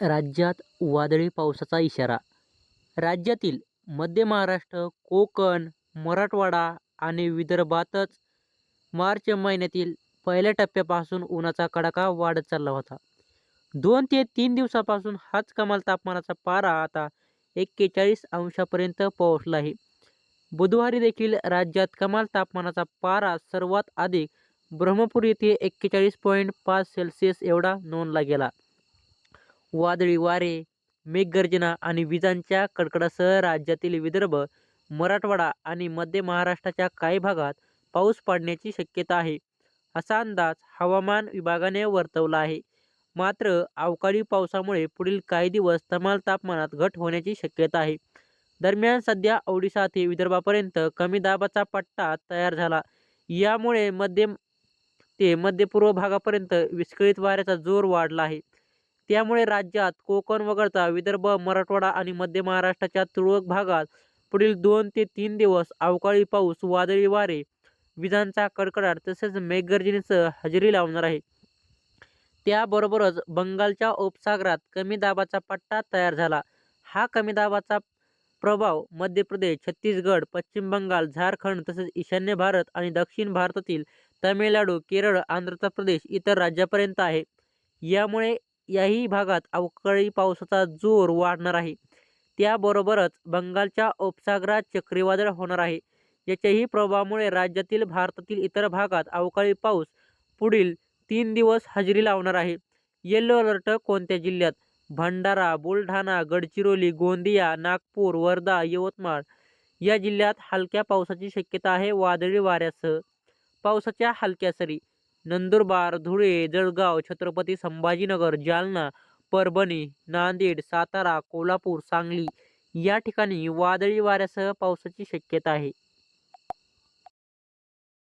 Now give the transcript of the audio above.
राज्यात वादळी पावसाचा इशारा. राज्यातील मध्य महाराष्ट्र कोकण मराठवाडा आणि विदर्भातच मार्च महिन्यातील पहिल्या टप्प्यापासून उन्हाचा कडाका वाढत चालला होता. दोन ते तीन दिवसापासून हाच कमाल तापमानाचा पारा आता एक्केचाळीस अंशापर्यंत पोहोचला आहे बुधवारी देखील राज्यात कमाल तापमानाचा पारा सर्वात अधिक ब्रह्मपूर येथे एक्केचाळीस पॉईंट पाच सेल्सिअस एवढा नोंदला गेला. वादळी वारे मेघगर्जना आणि विजांच्या कडकडासह राज्यातील विदर्भ मराठवाडा आणि मध्य महाराष्ट्राच्या काही भागात पाऊस पडण्याची शक्यता आहे. असा अंदाज हवामान विभागाने वर्तवला आहे. मात्र अवकाळी पावसामुळे पुढील काही दिवस तमाल तापमानात घट होण्याची शक्यता आहे. दरम्यान सध्या ओडिशा ते विदर्भापर्यंत कमी दाबाचा पट्टा तयार झाला. यामुळे मध्य ते मध्य पूर्व भागापर्यंत विस्कळीत वाऱ्याचा जोर वाढला आहे. त्यामुळे राज्यात कोकण वगळता विदर्भ मराठवाडा आणि मध्य महाराष्ट्राच्या तुरळक भागात पुढील दोन ते तीन दिवस अवकाळी पाऊस वादळी वारे विजांचा कडकडाट तसेच मेघगर्जनेसह हजेरी लावणार आहे. त्याबरोबरच बंगालच्या उपसागरात कमी दाबाचा पट्टा तयार झाला. हा कमी दाबाचा प्रभाव मध्य प्रदेश छत्तीसगड पश्चिम बंगाल झारखंड तसेच ईशान्य भारत आणि दक्षिण भारतातील तमिळनाडू केरळ आंध्र प्रदेश इतर राज्यापर्यंत आहे. यामुळे याही भागात अवकाळी पावसाचा जोर वाढणार आहे. त्याबरोबरच बंगालच्या उपसागरात चक्रीवादळ होणार आहे. याच्याही प्रभावामुळे राज्यातील भारतातील इतर भागात अवकाळी पाऊस पुढील तीन दिवस हजेरी लावणार आहे. येल्लो अलर्ट कोणत्या जिल्ह्यात? भंडारा बुलढाणा गडचिरोली गोंदिया नागपूर वर्धा यवतमाळ या जिल्ह्यात हलक्या पावसाची शक्यता आहे. वादळी वाऱ्यासह पावसाच्या हलक्या सरी नंदुरबार धुळे जळगाव छत्रपती संभाजीनगर जालना परभणी नांदेड सातारा कोल्हापूर सांगली या ठिकाणी वादळी वाऱ्यासह पावसाची शक्यता आहे.